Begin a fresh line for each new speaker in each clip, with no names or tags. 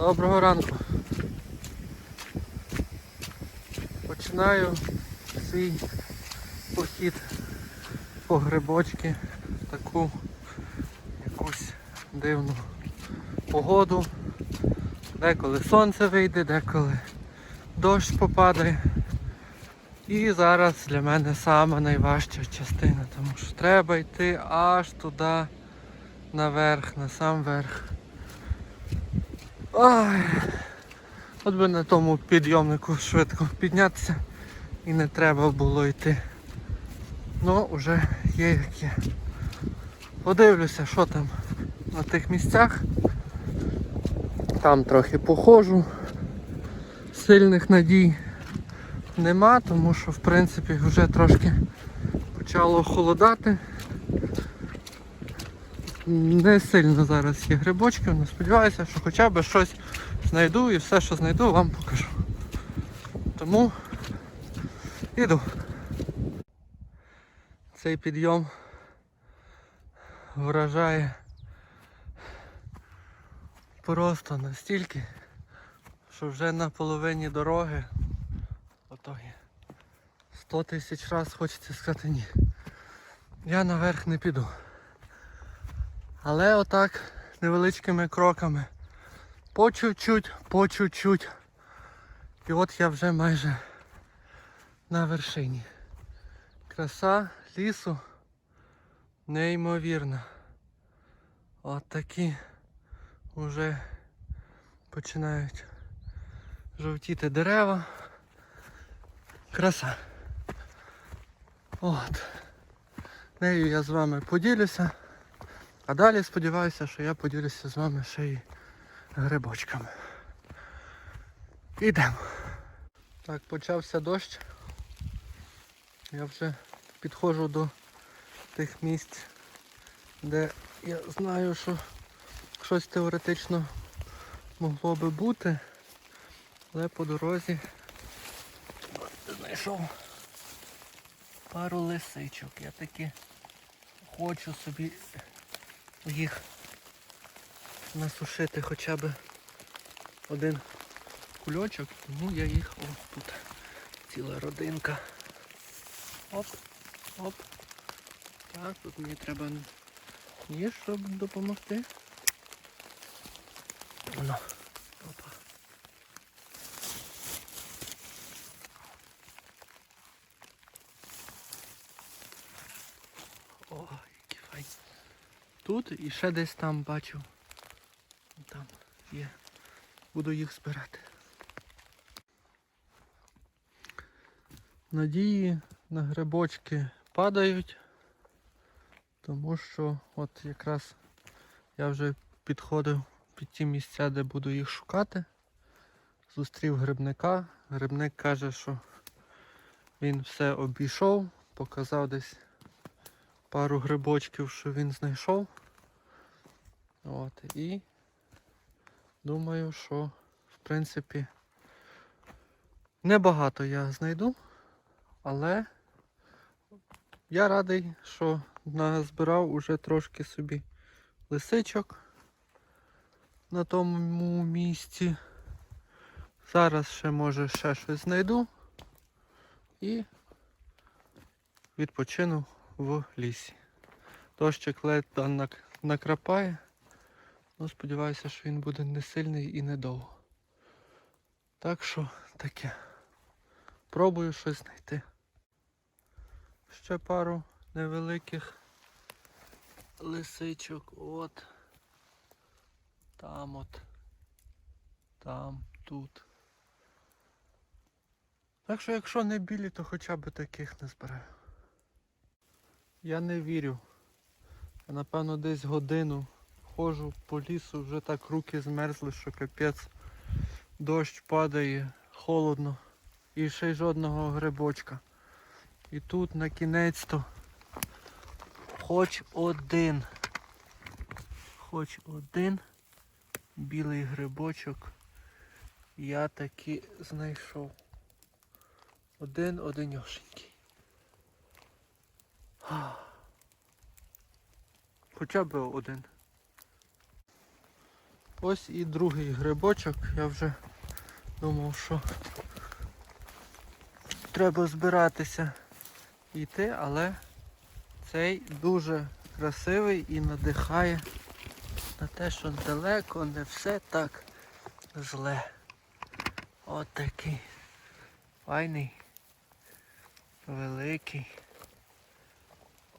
Доброго ранку. Починаю свій похід по грибочки в таку якусь дивну погоду. Деколи сонце вийде, деколи дощ попадає. І зараз для мене сама найважча частина, тому що треба йти аж туди наверх, на сам верх. Ай, от би на тому підйомнику швидко піднятися і не треба було йти. Ну, вже є як є. Подивлюся, що там на тих місцях. Там трохи походжу. Сильних надій нема, тому що в принципі вже трошки почало холодати. Не сильно зараз є грибочки, але сподіваюся, що хоча б щось знайду і все, що знайду, вам покажу. Тому іду. Цей підйом вражає просто настільки, що вже на половині дороги ото є. 100 тисяч раз хочеться сказати ні. Я наверх не піду. Але отак невеличкими кроками. По чуть-чуть, по чуть-чуть. І от я вже майже на вершині. Краса лісу неймовірна. От такі вже починають жовтіти дерева. Краса. От. Нею я з вами поділюся. А далі сподіваюся, що я поділюся з вами ще й грибочками. Ідемо. Так, почався дощ. Я вже підходжу до тих місць, де я знаю, що щось теоретично могло би бути. Але по дорозі знайшов пару лисичок. Я таки хочу собі їх насушити хоча б один кульочок, тому я їх ось тут ціла родинка. Оп, оп. Так, тут мені треба ніж, щоб допомогти. Воно. Тут і ще десь там бачу. Там є. Буду їх збирати. Надії на грибочки падають, тому що от якраз я вже підходив під ті місця, де буду їх шукати. Зустрів грибника. Грибник каже, що він все обійшов, показав десь пару грибочків, що він знайшов. От, і думаю, що в принципі небагато я знайду, але я радий, що назбирав уже трошки собі лисичок на тому місці. Зараз ще може ще щось знайду і відпочину в лісі. Дощик нак- накрапає. Ну, сподіваюся, що він буде не сильний і недовго. Так що таке. Пробую щось знайти. Ще пару невеликих лисичок. От. Там от. Там, тут. Так що якщо не білі, то хоча б таких не збираю. Я не вірю. Я напевно десь годину ходжу по лісу, вже так руки змерзли, що капець. Дощ падає, холодно. І ще й жодного грибочка. І тут на кінець-то хоч один. Хоч один білий грибочок я таки знайшов. Один одиньошенький. Хоча б один. Ось і другий грибочок. Я вже думав, що треба збиратися йти, але цей дуже красивий і надихає на те, що далеко не все так зле. От файний, великий.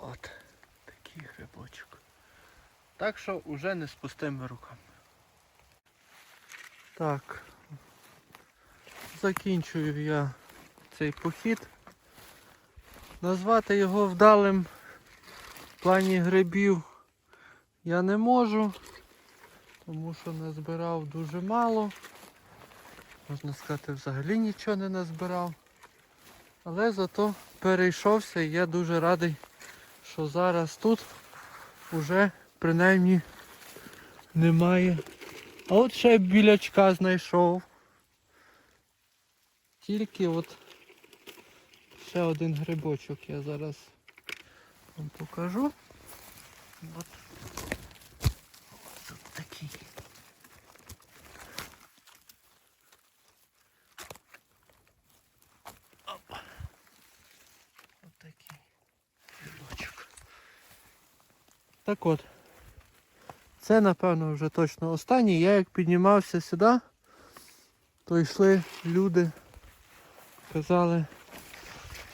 От такий грибочок. Так що вже не з пустими руками. Так. Закінчую я цей похід. Назвати його вдалим в плані грибів я не можу, тому що назбирав дуже мало. Можна сказати, взагалі нічого не назбирав. Але зато перейшовся і я дуже радий, що зараз тут уже принаймні немає. А от ще білячка знайшов. Тільки от ще один грибочок я зараз вам покажу. От. Тут такий. Опа. От такий грибочок. Так от. Це напевно вже точно останній. Я як піднімався сюди, то йшли люди, казали,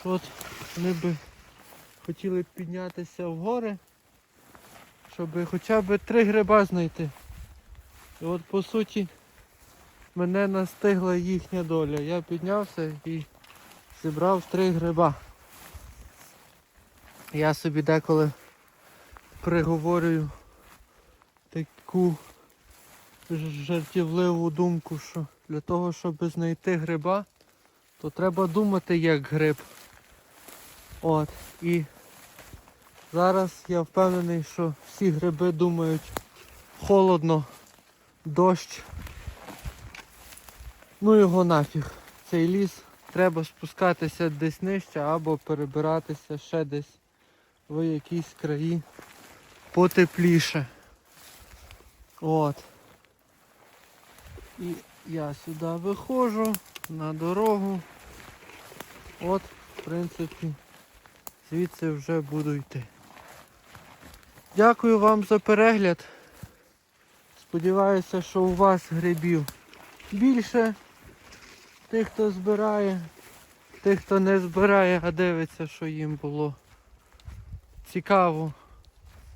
от вони би хотіли піднятися в гори, щоб хоча б три гриба знайти. І от по суті мене настигла їхня доля. Я піднявся і зібрав три гриба. Я собі деколи приговорюю таку жартівливу думку, що для того, щоб знайти гриба, то треба думати як гриб. От. І зараз я впевнений, що всі гриби думають холодно, дощ. Ну його нафіг. Цей ліс треба спускатися десь нижче або перебиратися ще десь в якісь краї потепліше. От. І я сюди виходжу на дорогу. От, в принципі, звідси вже буду йти. Дякую вам за перегляд. Сподіваюся, що у вас грибів більше. Тих, хто збирає, тих, хто не збирає, а дивиться, що їм було цікаво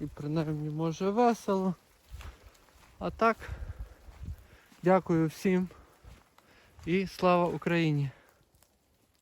і принаймні може весело. А так, дякую всім і слава Україні!